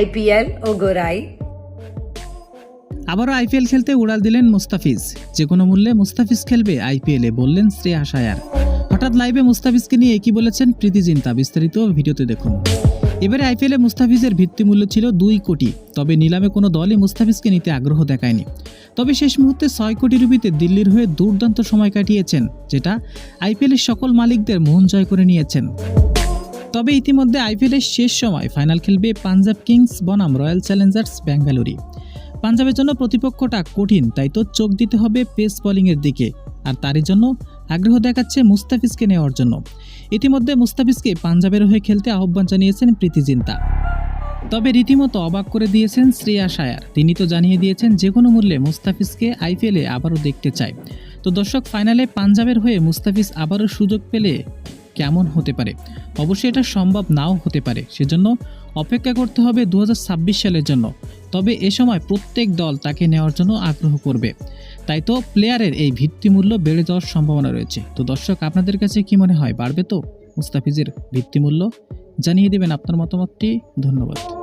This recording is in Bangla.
আইপিএল ও গোরাই আবারও আইপিএল খেলতে উড়াল দিলেন মুস্তাফিজ। যে কোনো মূল্যে মুস্তাফিজ খেলবে আইপিএলে, বললেন শ্রেয়া শায়ার। হঠাৎ লাইভে মুস্তাফিজকে নিয়ে একই বলেছেন প্রীতি জিন্তা। বিস্তারিত ভিডিওতে দেখুন। এবারে আইপিএলে মুস্তাফিজের ভিত্তিমূল্য ছিল দুই কোটি। তবে নিলামে কোনো দলই মুস্তাফিজকে নিতে আগ্রহ দেখায়নি। তবে শেষ মুহূর্তে ছয় কোটি রুপিতে দিল্লির হয়ে দুর্দান্ত সময় কাটিয়েছেন, যেটা আইপিএলের সকল মালিকদের মন জয় করে নিয়েছেন। তবে ইতিমধ্যে আইপিএলের শেষ সময় ফাইনাল খেলবে পাঞ্জাব কিংস বনাম রয়্যাল চ্যালেঞ্জার্স ব্যাঙ্গালোরি। পাঞ্জাবের জন্য প্রতিপক্ষটা কঠিন, তাই তো চোখ দিতে হবে পেস বোলিংয়ের দিকে, আর তারই জন্য আগ্রহ দেখাচ্ছে মুস্তাফিজকে নেওয়ার জন্য। ইতিমধ্যে মুস্তাফিজকে পাঞ্জাবের হয়ে খেলতে আহ্বান জানিয়েছেন প্রীতি জিন্তা। তবে রীতিমতো অবাক করে দিয়েছেন শ্রেয়া শায়ার তিনি তো জানিয়ে দিয়েছেন যে কোনো মূল্যে মুস্তাফিজকে আইপিএলে আবারও দেখতে চায়। তো দর্শক, ফাইনালে পাঞ্জাবের হয়ে মুস্তাফিজ আবারও সুযোগ পেলে কেমন হতে পারে? অবশ্যই এটা সম্ভব নাও হতে পারে। সেজন্য অপেক্ষা করতে হবে দু হাজার ছাব্বিশ সালের জন্য। তবে এ সময় প্রত্যেক দল তাকে নেওয়ার জন্য আগ্রহ করবে। তাই তো প্লেয়ারের এই ভিত্তিমূল্য বেড়ে যাওয়ার সম্ভাবনা রয়েছে। তো দর্শক, আপনাদের কাছে কি মনে হয়? বাড়বে তো? মুস্তাফিজের ভিত্তিমূল্য জানিয়ে দেবেন আপনার মতামতটি। ধন্যবাদ।